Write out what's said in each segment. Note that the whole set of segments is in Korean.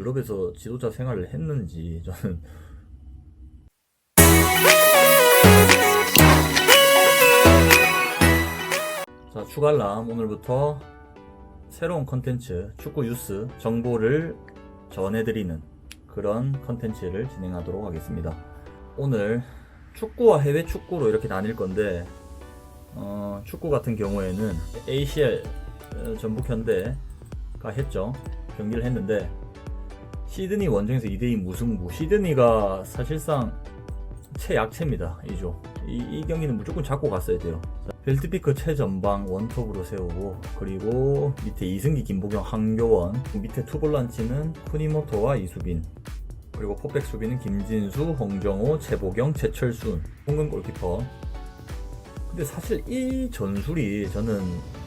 유럽에서 지도자 생활을 했는지 저는 자 추갈람 오늘부터 새로운 컨텐츠 축구 뉴스 정보를 전해드리는 그런 컨텐츠를 진행하도록 하겠습니다. 오늘 축구와 해외 축구로 이렇게 나뉠 건데 어, 축구 같은 경우에는 ACL 어, 전북 현대가 했죠 경기를 했는데 시드니 원정에서 2대2 무승부. 시드니가 사실상 최약체입니다 2조. 이, 이 경기는 무조건 잡고 갔어야 돼요. 자, 벨트피크 최전방 원톱으로 세우고 그리고 밑에 이승기 김보경 한교원 밑에 투볼란치는 쿠니모토와 이수빈. 그리고 포백 수비는 김진수, 홍정호, 최보경, 최철순. 홍금 골키퍼. 근데 사실 이 전술이 저는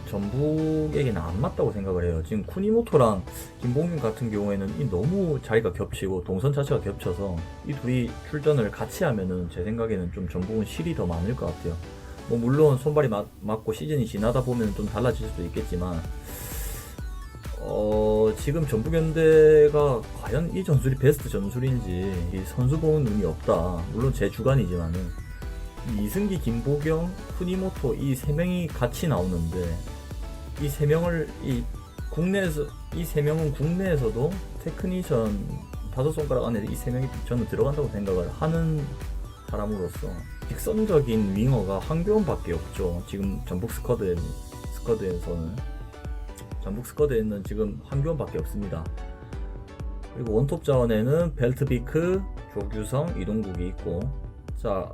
전북에게는 안 맞다고 생각을 해요. 지금 쿠니모토랑 김봉균 같은 경우에는 이 너무 자리가 겹치고 동선 자체가 겹쳐서 이 둘이 출전을 같이 하면은 제 생각에는 좀 전북은 실이 더 많을 것 같아요. 뭐 물론 손발이 맞, 맞고 시즌이 지나다 보면 좀 달라질 수도 있겠지만 어, 지금 전북현대가 과연 이 전술이 베스트 전술인지 이 선수 보는 눈이 없다. 물론 제 주관이지만은 이 이승기, 김보경, 쿠니모토 이 세 명이 같이 나오는데 이 세 명을 이 국내에서 이 세 명은 국내에서도 테크니션 다섯 손가락 안에 이 세 명이 저는 들어간다고 생각을 하는 사람으로서 직선적인 윙어가 한교원밖에 없죠. 지금 전북 스쿼드 스쿼드에서는 전북 스쿼드에는 지금 한교원밖에 없습니다. 그리고 원톱 자원에는 벨트비크, 조규성, 이동국이 있고 자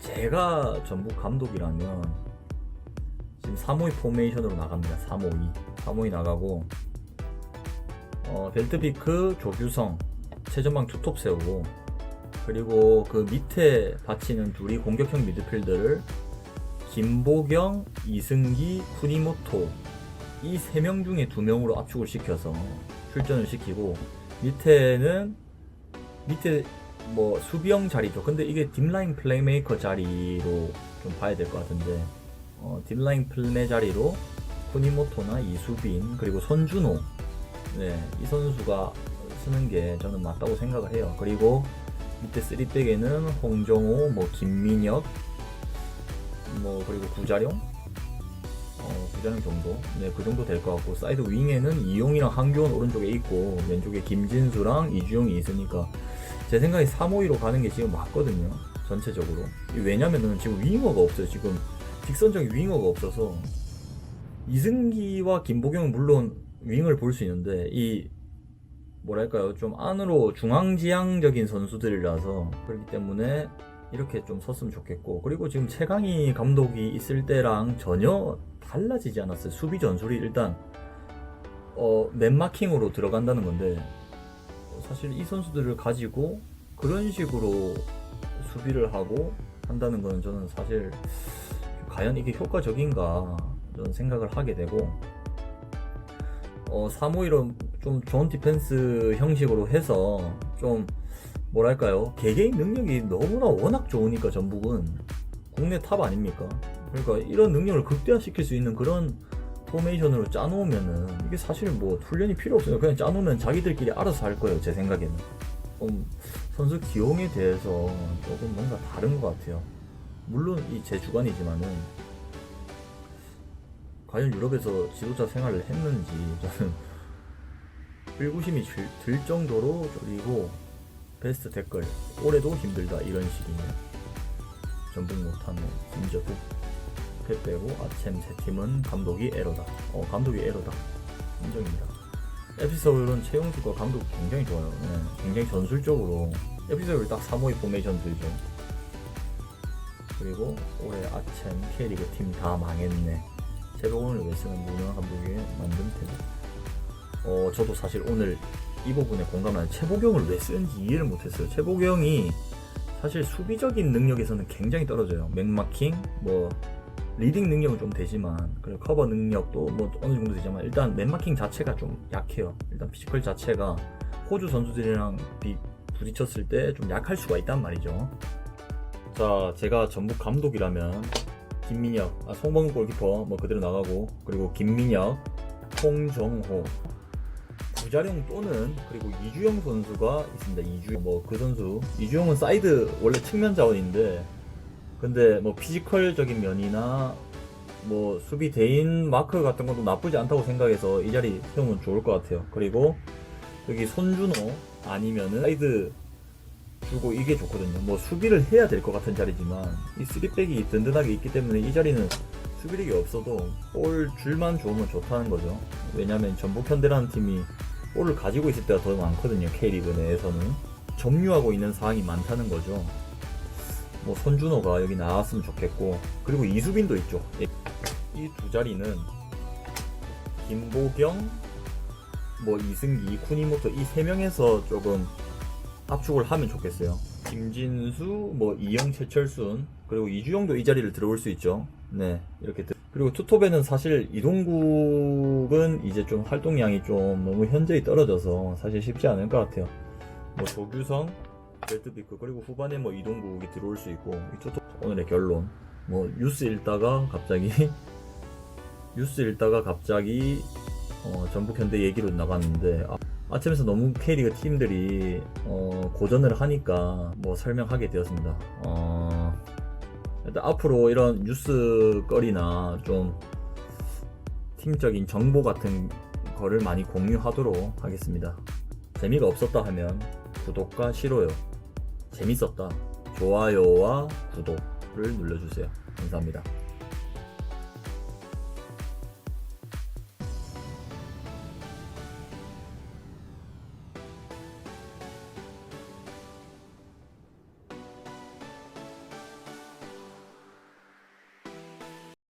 제가 전북 감독이라면 지금 352 포메이션으로 나갑니다. 352. 352 나가고 어, 벨트비크, 조규성, 최전방 투톱 세우고 그리고 그 밑에 받치는 둘이 공격형 미드필더를 김보경, 이승기, 쿠니모토 이 세 명 중에 두 명으로 압축을 시켜서 출전을 시키고 밑에는 밑에 뭐 수비형 자리죠. 근데 이게 딥라인 플레이메이커 자리로 좀 봐야 될 것 같은데 어, 딥라인 플레이 자리로 쿠니모토나 이수빈 그리고 손준호 네, 이 선수가 쓰는 게 저는 맞다고 생각을 해요. 그리고 밑에 3백에는 홍정호, 뭐 김민혁, 뭐 그리고 구자룡, 어, 구자룡 정도, 네, 그 정도 될 것 같고 사이드 윙에는 이용이랑 한교원 오른쪽에 있고 왼쪽에 김진수랑 이주용이 있으니까 제 생각에 352로 가는 게 지금 맞거든요. 전체적으로. 왜냐면은 지금 윙어가 없어요. 지금 직선적인 윙어가 없어서 이승기와 김보경은 물론 윙을 볼 수 있는데 이 뭐랄까요? 좀 안으로 중앙지향적인 선수들이라서 그렇기 때문에 이렇게 좀 섰으면 좋겠고 그리고 지금 최강희 감독이 있을 때랑 전혀 달라지지 않았어요. 수비 전술이 일단 어 맨마킹으로 들어간다는 건데 사실 이 선수들을 가지고 그런 식으로 수비를 하고 한다는 거는 저는 사실 과연 이게 효과적인가 저는 생각을 하게 되고 어 351은 좀 좋은 디펜스 형식으로 해서 좀 뭐랄까요 개개인 능력이 너무나 워낙 좋으니까 전북은 국내 탑 아닙니까 그러니까 이런 능력을 극대화시킬 수 있는 그런 포메이션으로 짜놓으면은 이게 사실 뭐 훈련이 필요 없어요. 그냥 짜놓으면 자기들끼리 알아서 할 거예요. 제 생각에는. 좀 선수 기용에 대해서 조금 뭔가 다른 것 같아요. 물론 이 제 주관이지만은 과연 유럽에서 지도자 생활을 했는지 저는 의구심이 들, 들 정도로 그리고 베스트 댓글 올해도 힘들다 이런 식이네요. 전북 못하는 김저국 패 빼고 아챔 세 팀은 감독이 에러다. 어 감독이 에러다. 인정입니다. 에피소드는 최용수가 감독 굉장히 좋아요. 네, 굉장히 전술적으로 에피소드를 딱352 포메이션 들죠. 그리고 올해 아챔 K리그 팀 다 망했네. 제로원을 왜 쓰는 무능한 감독이 만든 테드. 어 저도 사실 오늘 이 부분에 공감하는 최보경을 왜 쓰는지 이해를 못했어요. 최보경이 사실 수비적인 능력에서는 굉장히 떨어져요. 맥마킹, 뭐 리딩 능력은 좀 되지만 그리고 커버 능력도 뭐 어느 정도 되지만 일단 맨마킹 자체가 좀 약해요. 일단 피지컬 자체가 호주 선수들이랑 비, 부딪혔을 때 좀 약할 수가 있단 말이죠. 자, 제가 전북 감독이라면 김민혁, 아, 송범근 골키퍼 뭐 그대로 나가고 그리고 김민혁, 홍정호 구자룡 또는 그리고 이주영 선수가 있습니다. 이주 뭐그 선수 이주영은 사이드 원래 측면 자원인데 근데 뭐 피지컬적인 면이나 뭐 수비 대인 마크 같은 것도 나쁘지 않다고 생각해서 이 자리 세우면 좋을 것 같아요. 그리고 여기 손준호 아니면은 사이드 주고 이게 좋거든요. 뭐 수비를 해야 될 것 같은 자리지만 이 3백이 든든하게 있기 때문에 이 자리는 수비력이 없어도 볼 줄만 좋으면 좋다는 거죠. 왜냐면 전북 현대라는 팀이 볼을 가지고 있을 때가 더 많거든요. K리그 내에서는 점유하고 있는 상황이 많다는 거죠. 뭐 손준호가 여기 나왔으면 좋겠고 그리고 이수빈도 있죠. 이 두 자리는 김보경, 뭐 이승기, 쿠니모토 이 세 명에서 조금 압축을 하면 좋겠어요. 김진수, 뭐 이영, 최철순 그리고 이주영도 이 자리를 들어올 수 있죠. 네 이렇게 들- 그리고 투톱에는 사실 이동국은 이제 좀 활동량이 좀 너무 현저히 떨어져서 사실 쉽지 않을 것 같아요. 뭐 조규성, 벨트비크 그리고 후반에 뭐 이동국이 들어올 수 있고 이 투톱 오늘의 결론 뭐 뉴스 읽다가 갑자기 뉴스 읽다가 갑자기 어, 전북 현대 얘기로 나갔는데 아, 아침에서 너무 K리그 팀들이 어, 고전을 하니까 뭐 설명하게 되었습니다. 어, 일단 앞으로 이런 뉴스거리나 좀 팀적인 정보 같은 거를 많이 공유하도록 하겠습니다. 재미가 없었다 하면 구독과 싫어요. 재밌었다. 좋아요와 구독을 눌러주세요. 감사합니다.